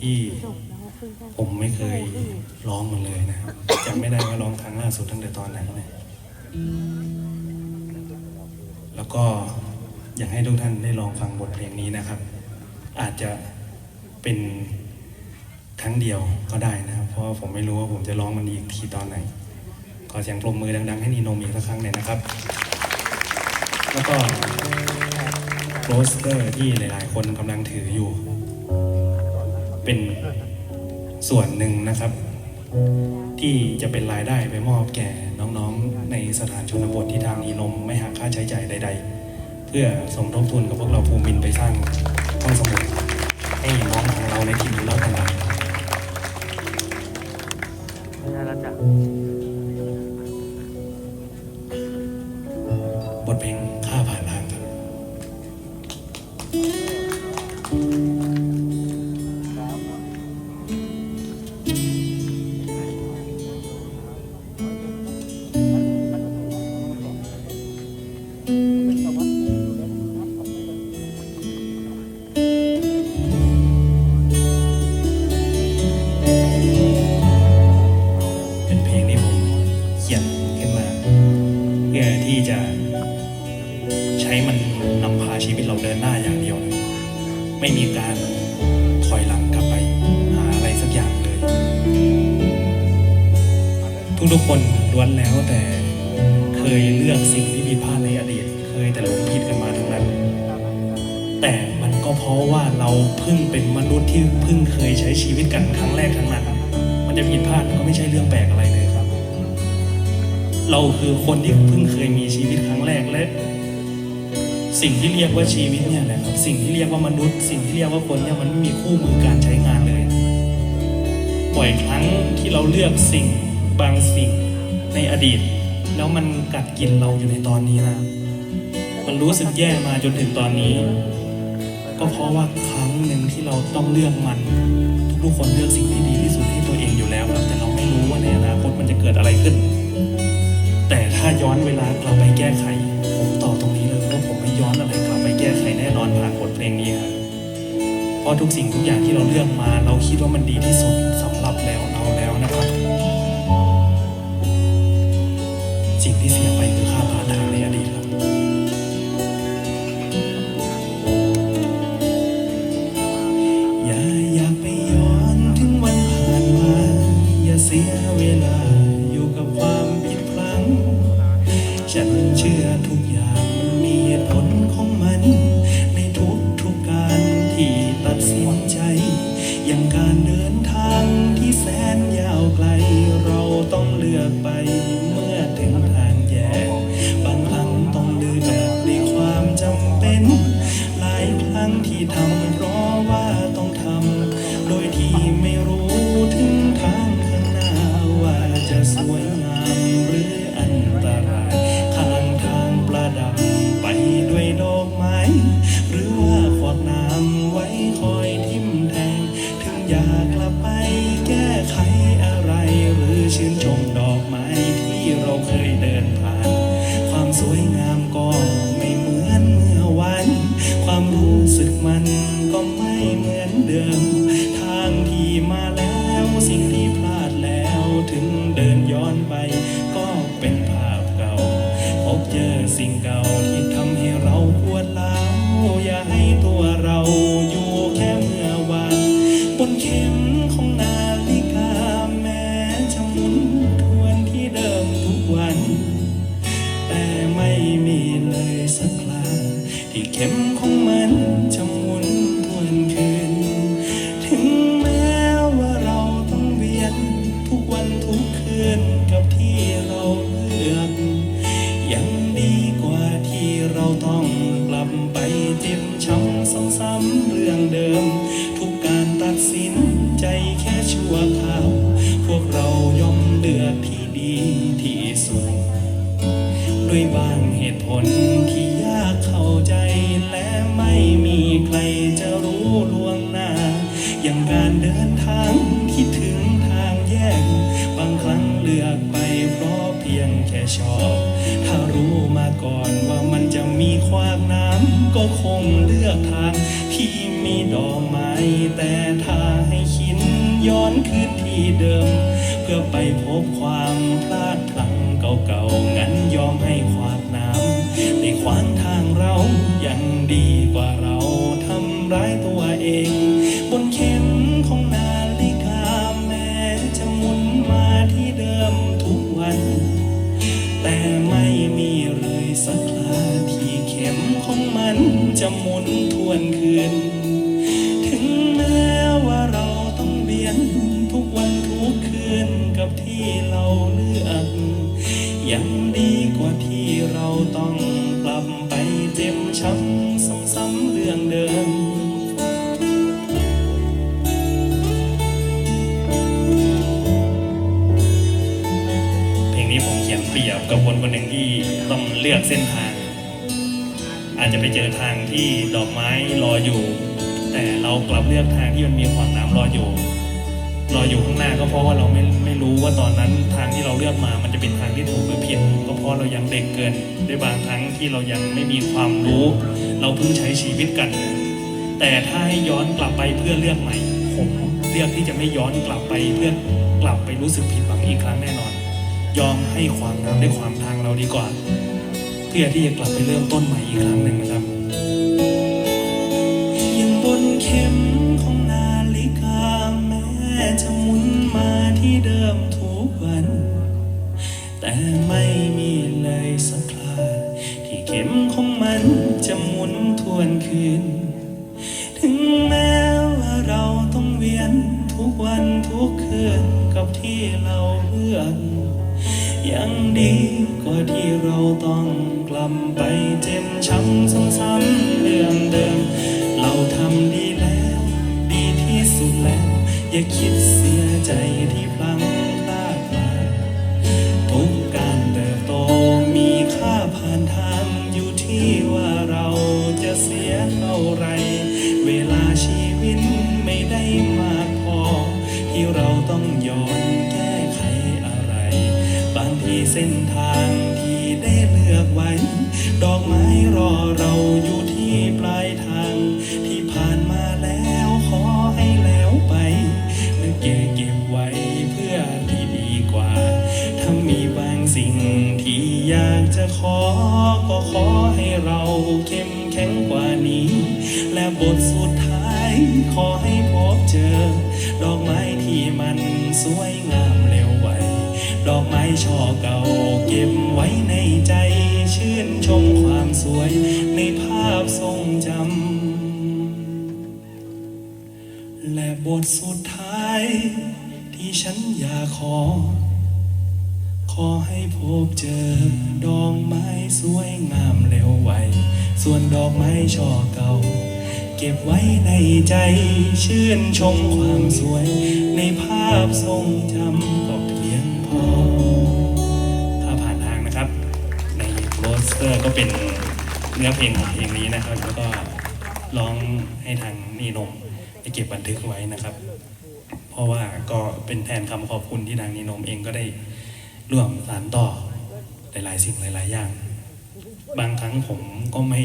ที่ผมไม่เคยร้องมันเลยนะครับจำไม่ได้ว่าร้องครั้งล่าสุดตั้งแต่ตอนไหนนี่ยแล้วก็อยากให้ทุกท่านได้ลองฟังบทเพลงนี้นะครับ อาจจะเป็นครั้งเดียวก็ได้นะครับ เพราะผมไม่รู้ว่าผมจะร้องมันอีกทีตอนไหน ขอเสียงปรบมือดัง ๆ ให้นีโนมอีกสักครั้งหน่อยนะครับ แล้วก็โรสเตอร์ที่หลาย ๆ คนกำลังถืออยู่ เป็นส่วนหนึ่งนะครับ ที่จะเป็นรายได้ไปมอบแก่น้องๆ ในสถานชนบทที่ทางอีนมไม่หักค่าใช้จ่ายใด ๆ เพื่อสมทบทุนกับพวกเราภูมินไปสร้างห้องสมุดให้น้องของเราในทีมนทุรกันดารไม่ได้แล้วจ้ะ ที่จะใช้มันนำพาชีวิตเราเดินหน้าอย่างเดียวเลยไม่มีการถอยหลังกลับไปหาอะไรสักอย่างเลย ทุกๆคนล้วนแล้วแต่เคยเลือกสิ่งที่ผิดพลาดในอดีต เคยแต่หลงผิดกันมาทั้งนั้น แต่มันก็เพราะว่าเราเพิ่งเป็นมนุษย์ที่เพิ่งเคยใช้ชีวิตกันครั้งแรกทั้งนั้น มันจะผิดพลาดก็ไม่ใช่เรื่องแปลกอะไรเลย เราคือคนที่เพิ่งเคยมีชีวิตครั้งแรกและ สิ่งที่เรียกว่าชีวิตเนี่ยแหละครับสิ่งที่เรียกว่ามนุษย์ สิ่งที่เรียกว่าคนเนี่ยมันไม่มีคู่มือการใช้งานเลยบ่อยครั้งที่เราเลือกสิ่งบางสิ่งในอดีต แล้วมันกัดกินเราอยู่ในตอนนี้นะมันรู้สึกแย่มาจนถึงตอนนี้ ก็เพราะว่าครั้งหนึ่งที่เราต้องเลือกมันทุกๆคนเลือกสิ่งที่ดีที่สุดให้ตัวเองอยู่แล้วครับแต่เราไม่รู้ว่าในอนาคตมันจะเกิดอะไรขึ้น ย้อนเวลากลับไปแก้ไข ผมตอบตรงนี้เลยว่าผมไม่ย้อนอะไรกลับไปแก้ไขแน่นอนผ่านบทเพลงนี้ครับเพราะทุกสิ่งทุกอย่างที่เราเลือกมา เราคิดว่ามันดีที่สุดสำหรับแล้วเราแล้วนะครับ สิ่งที่เสีย อย่างการเดิน ด้วยบางเหตุผลที่ยากเข้าใจ และไม่มีใครจะรู้ล่วงหน้า อย่างการเดินทางที่ถึงทางแยก บางครั้งเลือกไปเพราะเพียงแค่ชอบ ถ้ารู้มาก่อนว่ามันจะมีขวากน้ำก็คงเลือกทางที่มีดอกไม้แต่ถ้าให้ย้อนคืนที่เดิม เพื่อไปพบความพลาดพ เก่าๆงั้นยอมให้ขวากน้ำในขวางทางเรายังดีกว่าเราทำร้ายตัวเอง บนเข็มของนาฬิกาแม้จะหมุนมาที่เดิมทุกวัน แต่ไม่มีเลยสักคราที่เข็มของมันจะหมุนทวนคืนำๆเรื่องเดิม เพลงนี้ผมเขียนเปรียบกับคนคนหนึ่งที่ต้องเลือกเส้นทาง อาจจะไปเจอทางที่ดอกไม้รออยู่ แต่เรากลับเลือกทางที่มันมีขวามน้ำรออยู่ เรออยู่ข้างหน้าก็เพราะว่าเราไม่ไม่รู้ว่าตอนนั้นทางที่เราเลือกมา มันจะเป็นทางที่ถูกหรือผิดก็เพราะเรายังเด็กเกินด้วยบางครั้งที่เรายังไม่มีความรู้ เราเพิ่งใช้ชีวิตกัน แต่ถ้าให้ย้อนกลับไปเพื่อเลือกใหม่ผมเลือกที่จะไม่ย้อนกลับไปเพื่อกลับไปรู้สึกผิดหวังอีกครั้งแน่นอน ยอมให้ความน้ำด้วยความทางเราดีกว่า เพื่อที่จะกลับไปเริ่มต้นใหม่อีกครั้งหนึ่งนะครับ ยังบนเข็ม แต่ไม่มีเลยสักคราที่เข็มของมันจะหมุนทวนคืน ถึงแม้ว่าเราต้องเวียนทุกวันทุกคืนกับที่เราเลือกยังดีกว่าที่เราต้องกลับไปเจ็บช้ำซ้ำๆเรื่องเดิม เราทำดีแล้ว ดีที่สุดแล้ว อย่าคิดเสียใจที่ เส้นทางที่ได้เลือกไว้ ดอกไม้รอเราอยู่ที่ปลายทาง ที่ผ่านมาแล้วขอให้แล้วไปหรือเก็บเก็บไว้เพื่อที่ดีกว่า ถ้ามีบางสิ่งที่อยากจะขอ ก็ขอให้เราเข้มแข็งกว่านี้ และบทสุดท้ายขอให้พบเจอ ดอกไม้ที่มันสวยงาม ช่อเก่าเก็บไว้ในใจ ชื่นชมความสวยในภาพทรงจำ และบทสุดท้าย ที่ฉันอยากขอ ขอให้พบเจอดอกไม้สวยงามเร็วไว ส่วนดอกไม้ช่อเก่าเก็บไว้ในใจ ชื่นชมความสวยในภาพทรงจำ ก็เป็นเนื้อเพลงของเพลงนี้นะครับ แล้วก็ร้องให้ทางนีนมไปเก็บบันทึกไว้นะครับ เพราะว่าก็เป็นแทนคำขอบคุณที่ทางนีนมเองก็ได้ร่วมสานต่อหลายๆ สิ่งหลาย ๆ อย่าง บางครั้งผมก็ไม่